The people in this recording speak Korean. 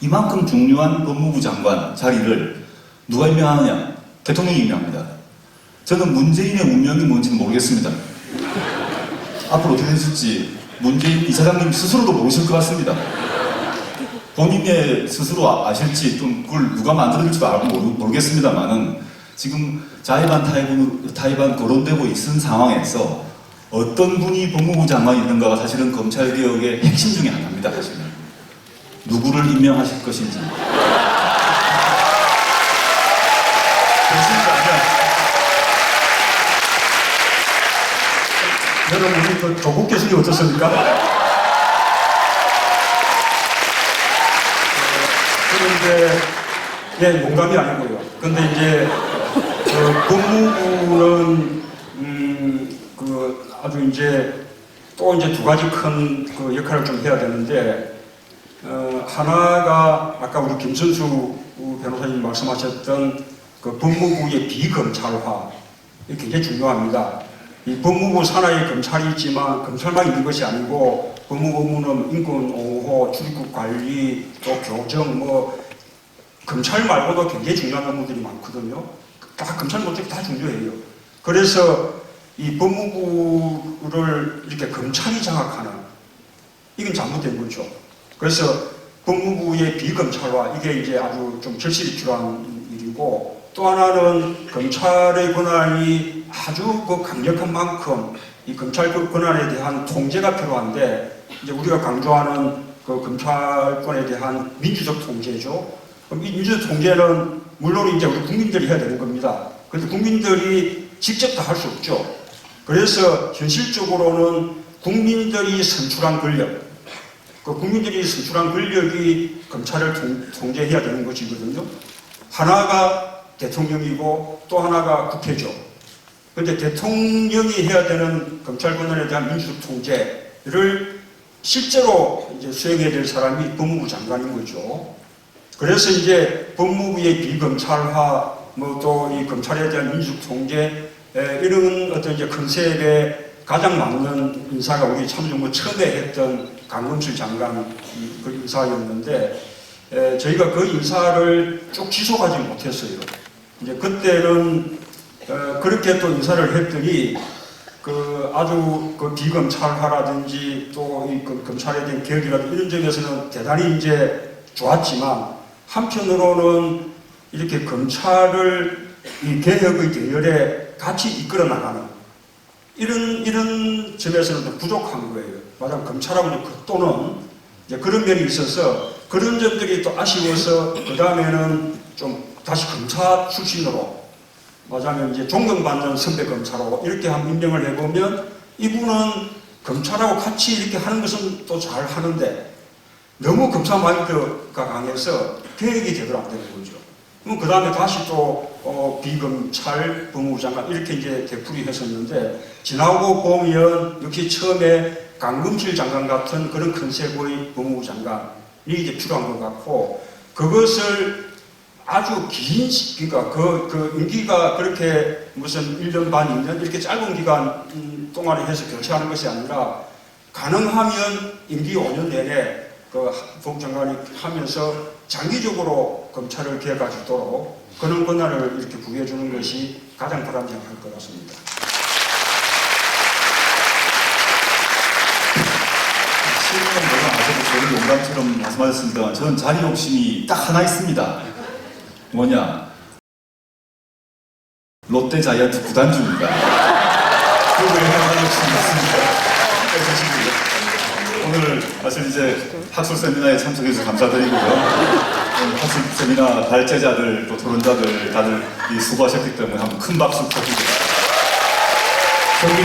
이만큼 중요한 법무부 장관 자리를 누가 임명하느냐? 대통령이 임명합니다. 저는 문재인의 운명이 뭔지는 모르겠습니다. 앞으로 어떻게 되실지 문재인 이사장님 스스로도 모르실 것 같습니다. 본인의 스스로 아- 아실지 좀 그걸 누가 만들어질지도 알고 모르, 모르겠습니다만은 지금 자의반 타의반, 타의반 거론되고 있는 상황에서 어떤 분이 법무부 장관이 되는가가 사실은 검찰개혁의 핵심 중에 하나입니다, 사실은. 누구를 임명하실 것인지. 그렇습니다면 여러분 우리 그 조국 교수님 어떻습니까? 그런데 예 농담이 아니고요. 근데 이제 그 법무부는 음 그 아주 이제 또 이제 두 가지 큰 그 역할을 좀 해야 되는데 어 하나가 아까 우리 김선수 변호사님 말씀하셨던 그 법무부의 비검찰화 굉장히 중요합니다. 이 법무부 산하에 검찰이 있지만 검찰만 있는 것이 아니고 법무부 업무는 인권 옹호, 출입국 관리, 또 교정 뭐 검찰 말고도 굉장히 중요한 업무들이 많거든요. 다 검찰 못해 다 중요해요. 그래서 이 법무부를 이렇게 검찰이 장악하는 이건 잘못된 거죠. 그래서 법무부의 비검찰화 이게 이제 아주 좀 절실히 필요한 일이고 또 하나는 검찰의 권한이 아주 그 강력한 만큼 이 검찰 그 권한에 대한 통제가 필요한데 이제 우리가 강조하는 그 검찰권에 대한 민주적 통제죠. 그럼 이 민주적 통제는 물론 이제 우리 국민들이 해야 되는 겁니다. 그런데 국민들이 직접 다 할 수 없죠. 그래서 현실적으로는 국민들이 선출한 권력, 그 국민들이 선출한 권력이 검찰을 통, 통제해야 되는 것이거든요. 하나가 대통령이고 또 하나가 국회죠. 그런데 대통령이 해야 되는 검찰 권한에 대한 민주적 통제를 실제로 이제 수행해야 될 사람이 법무부 장관인 거죠. 그래서 이제 법무부의 비검찰화, 뭐 또 이 검찰에 대한 민주적 통제 에, 이런 어떤 이제 컨셉에 가장 맞는 인사가 우리 참정부 처음에 했던 강금실 장관 이- 그 인사였는데 에, 저희가 그 인사를 쭉 지속하지 못했어요. 이제 그때는 어, 그렇게 또 인사를 했더니 그 아주 그 비검찰화라든지 또이 그 검찰에 대한 개혁이라든지 이런 점에서는 대단히 이제 좋았지만 한편으로는 이렇게 검찰을 이 개혁의 대열에 같이 이끌어 나가는 이런 이런 점에서는 좀 부족한 거예요. 말하면 검찰하고 이제 또는 이제 그런 면이 있어서 그런 점들이 또 아쉬워서 그 다음에는 좀 다시 검사 출신으로 말하자면 이제 존경받는 선배 검사로 이렇게 한번 임명을 해보면 이분은 검찰하고 같이 이렇게 하는 것은 또 잘 하는데 너무 검사 마인드가 강해서 계획이 제대로 안 되는 거죠. 그럼 그 다음에 다시 또 어, 비검찰 법무부 장관 이렇게 이제 되풀이 했었는데 지나고 보면 역시 처음에 강금실 장관 같은 그런 컨셉의 법무부 장관이 이제 필요한 것 같고 그것을 아주 긴, 시- 그러니까 그, 그 임기가 그렇게 무슨 1년 반, 2년 이렇게 짧은 기간 음, 동안에 해서 교체하는 것이 아니라 가능하면 임기 5년 내내 그 법장관이 하면서 장기적으로 검찰을 개혁할 수 있도록 그런 권한을 이렇게 부여해 주는 것이 가장 바람직할 것 같습니다. 실무는 물론 아셔도 저는 농담처럼 말씀하셨습니다만 저는 자리 욕심이 딱 하나 있습니다. 뭐냐? 롯데 자이언트 구단주입니다. 그 외에 하나 욕심이 있습니다. 사실 이제 학술 세미나에 참석해 주셔서 감사드리고요. 학술 세미나 발제자들 또 토론자들 다들 이 수고하셨기 때문에 한번 큰 박수 부탁드립니다. 저기